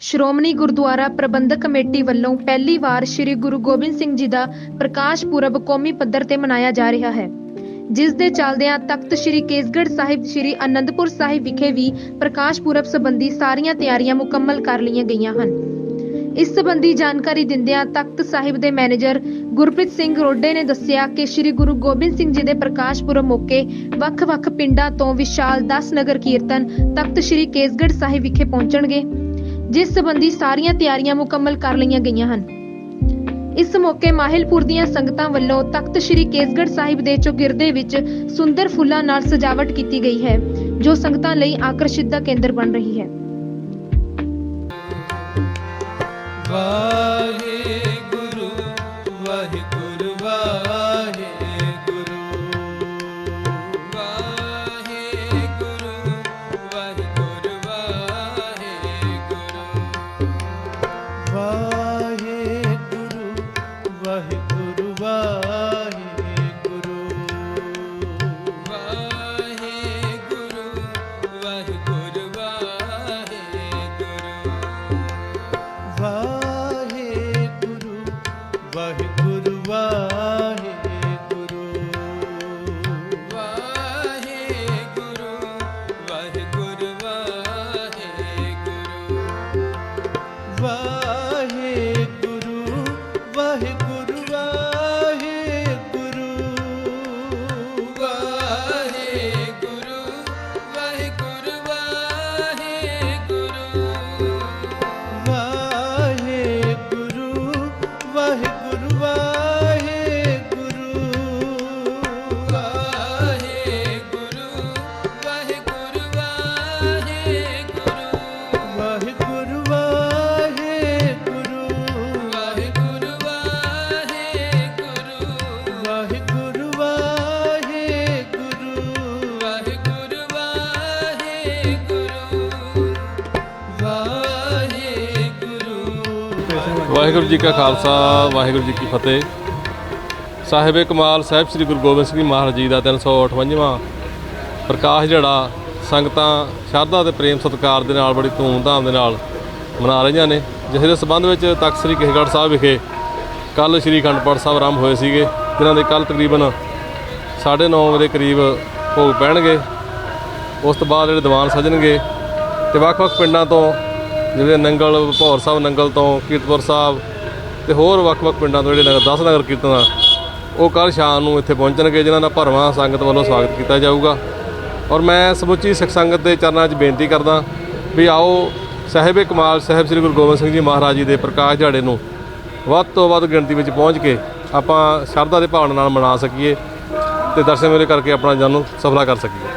ਸ਼੍ਰੋਮਣੀ ਗੁਰਦੁਆਰਾ ਪ੍ਰਬੰਧਕ committee ਵੱਲੋਂ ਪਹਿਲੀ ਵਾਰ ਸ੍ਰੀ ਗੁਰੂ ਗੋਬਿੰਦ ਸਿੰਘ ਜੀ ਦਾ ਪ੍ਰਕਾਸ਼ ਪੁਰਬ ਕੌਮੀ ਪੱਧਰ ਤੇ ਮਨਾਇਆ ਜਾ ਰਿਹਾ ਹੈ। ਜਿਸ ਦੇ ਚੱਲਦਿਆਂ ਤਖਤ ਸ੍ਰੀ ਕੇਸਗੜ੍ਹ ਸਾਹਿਬ, ਸ੍ਰੀ ਅਨੰਦਪੁਰ ਸਾਹਿਬ ਵਿਖੇ ਵੀ ਪ੍ਰਕਾਸ਼ ਪੁਰਬ ਸੰਬੰਧੀ ਸਾਰੀਆਂ ਤਿਆਰੀਆਂ ਮੁਕੰਮਲ ਕਰ ਲਈਆਂ ਗਈਆਂ ਹਨ। ਇਸ ਸੰਬੰਧੀ ਜਾਣਕਾਰੀ ਦਿੰਦਿਆਂ ਤਖਤ ਸਾਹਿਬ ਦੇ ਮੈਨੇਜਰ ਗੁਰਪ੍ਰੀਤ ਸਿੰਘ ਰੋਡੇ ਨੇ ਦੱਸਿਆ ਕਿ ਸ੍ਰੀ ਗੁਰੂ ਗੋਬਿੰਦ ਸਿੰਘ ਜੀ ਦੇ ਪ੍ਰਕਾਸ਼ ਪੁਰਬ ਮੌਕੇ ਵੱਖ-ਵੱਖ ਪਿੰਡਾਂ ਤੋਂ ਵਿਸ਼ਾਲ 10 ਨਗਰ ਕੀਰਤਨ ਤਖਤ ਸ੍ਰੀ ਕੇਸਗੜ੍ਹ ਸਾਹਿਬ ਵਿਖੇ ਪਹੁੰਚਣਗੇ। ਜਿਸ ਸੰਬੰਧੀ ਸਾਰੀਆਂ ਤਿਆਰੀਆਂ ਮੁਕੰਮਲ ਕਰ ਲਈਆਂ ਗਈਆਂ ਹਨ। ਇਸ ਮੌਕੇ ਮਾਹਿਲਪੁਰ ਦੀਆਂ ਸੰਗਤਾਂ ਵੱਲੋਂ ਤਖਤ ਸ੍ਰੀ ਕੇਸਗੜ੍ਹ ਸਾਹਿਬ ਦੇ ਚੌਗਿਰਦੇ ਵਿੱਚ ਸੁੰਦਰ ਫੁੱਲਾਂ ਨਾਲ ਸਜਾਵਟ ਕੀਤੀ ਗਈ ਹੈ, ਜੋ ਸੰਗਤਾਂ ਲਈ ਆਕਰਸ਼ਿਤ ਦਾ ਕੇਂਦਰ ਬਣ ਰਹੀ ਹੈ। ਵਾਹਿਗੁਰੂ oh. ਵਾਹਿਗੁਰੂ ਜੀ ਕਾ ਖਾਲਸਾ, ਵਾਹਿਗੁਰੂ ਜੀ ਕੀ ਫਤਿਹ। ਸਾਹਿਬੇ ਕਮਾਲ ਸਾਹਿਬ ਸ੍ਰੀ ਗੁਰੂ ਗੋਬਿੰਦ ਸਿੰਘ ਮਹਾਰਾਜ ਜੀ ਦਾ 358ਵਾਂ ਪ੍ਰਕਾਸ਼ ਜਿਹੜਾ, ਸੰਗਤਾਂ ਸ਼ਰਧਾ ਤੇ ਪ੍ਰੇਮ ਸਤਿਕਾਰ ਦੇ ਨਾਲ ਬੜੀ ਧੂਮਧਾਮ ਦੇ ਨਾਲ ਮਨਾ ਰਹੀਆਂ ਨੇ। ਜਿਸ ਦੇ ਸਬੰਧ ਵਿੱਚ ਤਖਤ ਸ੍ਰੀ ਕੇਸਗੜ੍ਹ ਸਾਹਿਬ ਵਿਖੇ ਕੱਲ ਸ੍ਰੀ ਅਖੰਡ ਪਾਠ ਸਾਹਿਬ ਆਰੰਭ ਹੋਏ ਸੀਗੇ, ਜਿਨ੍ਹਾਂ ਦੇ ਕੱਲ ਤਕਰੀਬਨ 9:30 ਵਜੇ ਦੇ ਕਰੀਬ ਭੋਗ ਪੈਣਗੇ। ਉਸ ਤੋਂ ਬਾਅਦ ਜਿਹੜੇ ਦੀਵਾਨ ਸਜਣਗੇ ਤੇ ਵੱਖ-ਵੱਖ ਪਿੰਡਾਂ ਤੋਂ ਜਿਹੜੇ ਨੰਗਲ, ਭੌਰ ਸਾਹਿਬ ਨੰਗਲ ਤੋਂ, ਕੀਰਤਪੁਰ ਸਾਹਿਬ ਤੇ ਹੋਰ ਵੱਖ-ਵੱਖ ਪਿੰਡਾਂ ਤੋਂ ਜਿਹੜੇ ਨਗਰ 10 ਨਗਰ ਕੀਰਤਨ ਆ, ਉਹ ਕੱਲ ਸ਼ਾਮ ਨੂੰ ਇੱਥੇ ਪਹੁੰਚਣਗੇ, ਜਿਨ੍ਹਾਂ ਦਾ ਭਰਵਾਂ ਸੰਗਤ ਵੱਲੋਂ ਸਵਾਗਤ ਕੀਤਾ ਜਾਊਗਾ। ਔਰ ਮੈਂ ਸਮੁੱਚੀ ਸਿੱਖ ਸੰਗਤ ਦੇ ਚਰਨਾਂ 'ਚ ਬੇਨਤੀ ਕਰਦਾ ਵੀ ਆਓ, ਸਾਹਿਬੇ ਕਮਾਲ ਸਾਹਿਬ ਸ੍ਰੀ ਗੁਰੂ ਗੋਬਿੰਦ ਸਿੰਘ ਜੀ ਮਹਾਰਾਜ ਜੀ ਦੇ ਪ੍ਰਕਾਸ਼ ਦਿਹਾੜੇ ਨੂੰ ਵੱਧ ਤੋਂ ਵੱਧ ਗਿਣਤੀ ਵਿੱਚ ਪਹੁੰਚ ਕੇ ਆਪਾਂ ਸ਼ਰਧਾ ਦੇ ਭਾਵਨਾ ਨਾਲ ਮਨਾ ਸਕੀਏ ਤੇ ਦਰਸ਼ਨ ਮੇਲੇ ਕਰਕੇ ਆਪਣਾ ਜਨਮ ਸਫਲਾ ਕਰ ਸਕੀਏ।